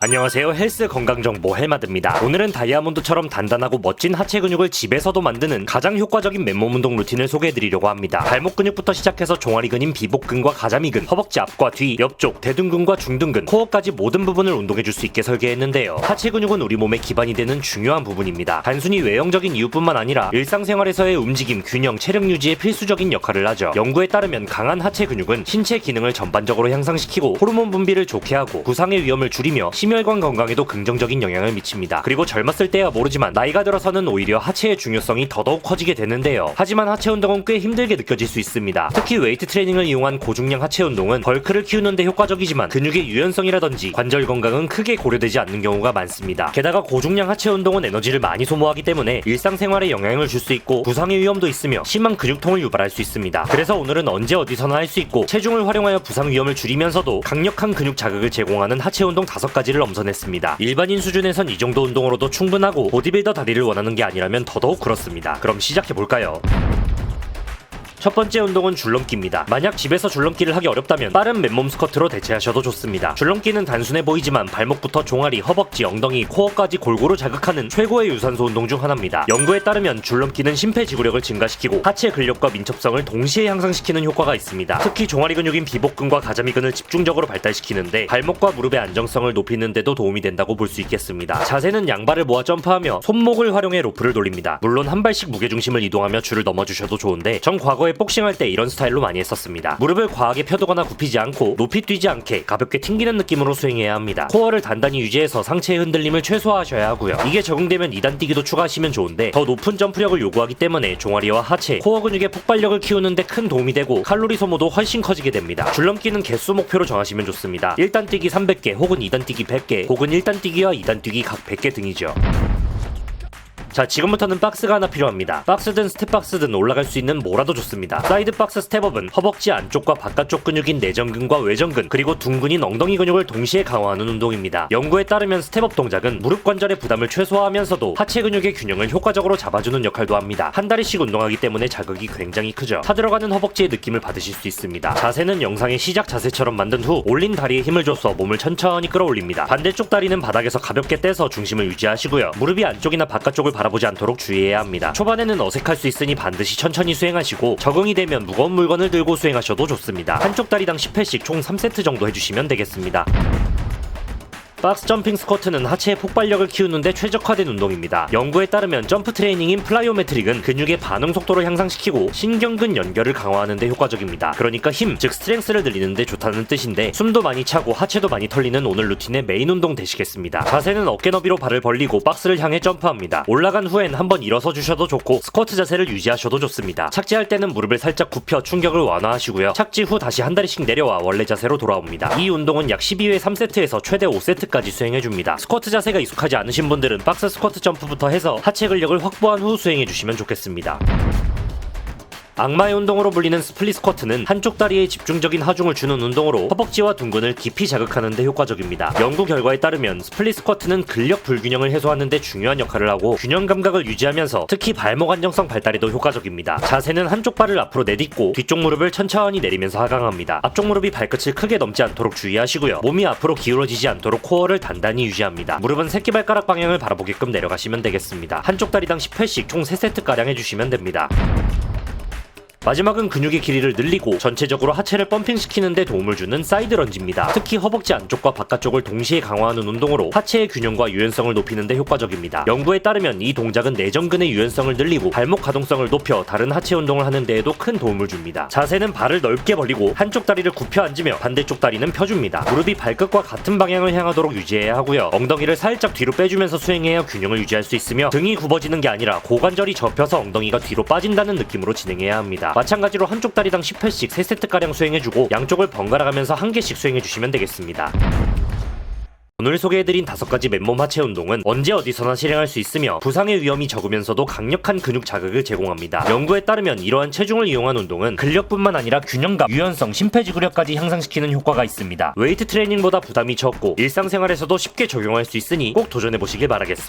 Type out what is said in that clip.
안녕하세요. 헬스 건강정보 헬마드입니다. 오늘은 다이아몬드처럼 단단하고 멋진 하체 근육을 집에서도 만드는 가장 효과적인 맨몸 운동 루틴을 소개해드리려고 합니다. 발목 근육부터 시작해서 종아리 근인 비복근과 가자미근 허벅지 앞과 뒤 옆쪽 대둔근과 중둔근 코어까지 모든 부분을 운동해줄 수 있게 설계했는데요. 하체 근육은 우리 몸의 기반이 되는 중요한 부분입니다. 단순히 외형적인 이유뿐만 아니라 일상생활에서의 움직임 균형 체력 유지에 필수적인 역할을 하죠. 연구에 따르면 강한 하체 근육은 신체 기능을 전반적으로 향상시키고 호르몬 분비를 좋게 하고 부상의 위험을 줄이며 심혈관 건강에도 긍정적인 영향을 미칩니다. 그리고 젊었을 때야 모르지만 나이가 들어서는 오히려 하체의 중요성이 더더욱 커지게 되는데요. 하지만 하체 운동은 꽤 힘들게 느껴질 수 있습니다. 특히 웨이트 트레이닝을 이용한 고중량 하체 운동은 벌크를 키우는데 효과적이지만 근육의 유연성이라든지 관절 건강은 크게 고려되지 않는 경우가 많습니다. 게다가 고중량 하체 운동은 에너지를 많이 소모하기 때문에 일상생활에 영향을 줄 수 있고 부상의 위험도 있으며 심한 근육통을 유발할 수 있습니다. 그래서 오늘은 언제 어디서나 할 수 있고 체중을 활용하여 부상 위험을 줄이면서도 강력한 근육 자극을 제공하는 하체 운동 다섯 가지를 엄선했습니다. 일반인 수준에선 이 정도 운동으로도 충분하고 보디빌더 다리를 원하는 게 아니라면 더더욱 그렇습니다. 그럼 시작해 볼까요? 첫 번째 운동은 줄넘기입니다. 만약 집에서 줄넘기를 하기 어렵다면 빠른 맨몸 스쿼트로 대체하셔도 좋습니다. 줄넘기는 단순해 보이지만 발목부터 종아리, 허벅지, 엉덩이, 코어까지 골고루 자극하는 최고의 유산소 운동 중 하나입니다. 연구에 따르면 줄넘기는 심폐지구력을 증가시키고 하체 근력과 민첩성을 동시에 향상시키는 효과가 있습니다. 특히 종아리 근육인 비복근과 가자미근을 집중적으로 발달시키는데 발목과 무릎의 안정성을 높이는 데도 도움이 된다고 볼 수 있겠습니다. 자세는 양발을 모아 점프하며 손목을 활용해 로프를 돌립니다. 물론 한 발씩 무게중심을 이동하며 줄을 넘어주셔도 좋은데 전 과거에 복싱할 때 이런 스타일로 많이 했었습니다. 무릎을 과하게 펴두거나 굽히지 않고 높이 뛰지 않게 가볍게 튕기는 느낌으로 수행해야 합니다. 코어를 단단히 유지해서 상체의 흔들림을 최소화하셔야 하고요. 이게 적응되면 2단 뛰기도 추가하시면 좋은데 더 높은 점프력을 요구하기 때문에 종아리와 하체, 코어 근육의 폭발력을 키우는데 큰 도움이 되고 칼로리 소모도 훨씬 커지게 됩니다. 줄넘기는 개수 목표로 정하시면 좋습니다. 1단 뛰기 300개 혹은 2단 뛰기 100개 혹은 1단 뛰기와 2단 뛰기 각 100개 등이죠. 자 지금부터는 박스가 하나 필요합니다. 박스든 스텝박스든 올라갈 수 있는 뭐라도 좋습니다. 사이드 박스 스텝업은 허벅지 안쪽과 바깥쪽 근육인 내전근과 외전근 그리고 둥근인 엉덩이 근육을 동시에 강화하는 운동입니다. 연구에 따르면 스텝업 동작은 무릎 관절의 부담을 최소화하면서도 하체 근육의 균형을 효과적으로 잡아주는 역할도 합니다. 한 다리씩 운동하기 때문에 자극이 굉장히 크죠. 타들어가는 허벅지의 느낌을 받으실 수 있습니다. 자세는 영상의 시작 자세처럼 만든 후 올린 다리에 힘을 줘서 몸을 천천히 끌어올립니다. 반대쪽 다리는 바닥에서 가볍게 떼서 중심을 유지하시고요. 무릎이 안쪽이나 바깥쪽을 바라보지 않도록 주의해야 합니다. 초반에는 어색할 수 있으니 반드시 천천히 수행하시고 적응이 되면 무거운 물건을 들고 수행하셔도 좋습니다. 한쪽 다리당 10회씩 총 3세트 정도 해주시면 되겠습니다. 박스 점핑 스쿼트는 하체의 폭발력을 키우는데 최적화된 운동입니다. 연구에 따르면 점프 트레이닝인 플라이오메트릭은 근육의 반응 속도를 향상시키고 신경근 연결을 강화하는 데 효과적입니다. 그러니까 힘, 즉 스트렝스를 늘리는데 좋다는 뜻인데 숨도 많이 차고 하체도 많이 털리는 오늘 루틴의 메인 운동 되시겠습니다. 자세는 어깨 너비로 발을 벌리고 박스를 향해 점프합니다. 올라간 후엔 한번 일어서 주셔도 좋고 스쿼트 자세를 유지하셔도 좋습니다. 착지할 때는 무릎을 살짝 굽혀 충격을 완화하시고요. 착지 후 다시 한 다리씩 내려와 원래 자세로 돌아옵니다. 이 운동은 약 12회 3세트에서 최대 5세트 까지 수행해 줍니다. 스쿼트 자세가 익숙하지 않으신 분들은 박스 스쿼트 점프부터 해서 하체 근력을 확보한 후 수행해 주시면 좋겠습니다. 악마의 운동으로 불리는 스플릿 스쿼트는 한쪽 다리에 집중적인 하중을 주는 운동으로 허벅지와 둥근을 깊이 자극하는 데 효과적입니다. 연구 결과에 따르면 스플릿 스쿼트는 근력 불균형을 해소하는 데 중요한 역할을 하고 균형 감각을 유지하면서 특히 발목 안정성 발달에도 효과적입니다. 자세는 한쪽 발을 앞으로 내딛고 뒤쪽 무릎을 천천히 내리면서 하강합니다. 앞쪽 무릎이 발끝을 크게 넘지 않도록 주의하시고요. 몸이 앞으로 기울어지지 않도록 코어를 단단히 유지합니다. 무릎은 새끼발가락 방향을 바라보게끔 내려가시면 되겠습니다. 한쪽 다리당 10회씩 총 3세트가량 해주시면 됩니다. 마지막은 근육의 길이를 늘리고 전체적으로 하체를 펌핑시키는데 도움을 주는 사이드 런지입니다. 특히 허벅지 안쪽과 바깥쪽을 동시에 강화하는 운동으로 하체의 균형과 유연성을 높이는데 효과적입니다. 연구에 따르면 이 동작은 내전근의 유연성을 늘리고 발목 가동성을 높여 다른 하체 운동을 하는 데에도 큰 도움을 줍니다. 자세는 발을 넓게 벌리고 한쪽 다리를 굽혀 앉으며 반대쪽 다리는 펴줍니다. 무릎이 발끝과 같은 방향을 향하도록 유지해야 하고요. 엉덩이를 살짝 뒤로 빼주면서 수행해야 균형을 유지할 수 있으며 등이 굽어지는 게 아니라 고관절이 접혀서 엉덩이가 뒤로 빠진다는 느낌으로 진행해야 합 니다. 마찬가지로 한쪽 다리당 10회씩 3세트가량 수행해주고 양쪽을 번갈아 가면서 한 개씩 수행해주시면 되겠습니다. 오늘 소개해드린 다섯 가지 맨몸 하체 운동은 언제 어디서나 실행할 수 있으며 부상의 위험이 적으면서도 강력한 근육 자극을 제공합니다. 연구에 따르면 이러한 체중을 이용한 운동은 근력뿐만 아니라 균형감, 유연성, 심폐지구력까지 향상시키는 효과가 있습니다. 웨이트 트레이닝보다 부담이 적고 일상생활에서도 쉽게 적용할 수 있으니 꼭 도전해보시길 바라겠습니다.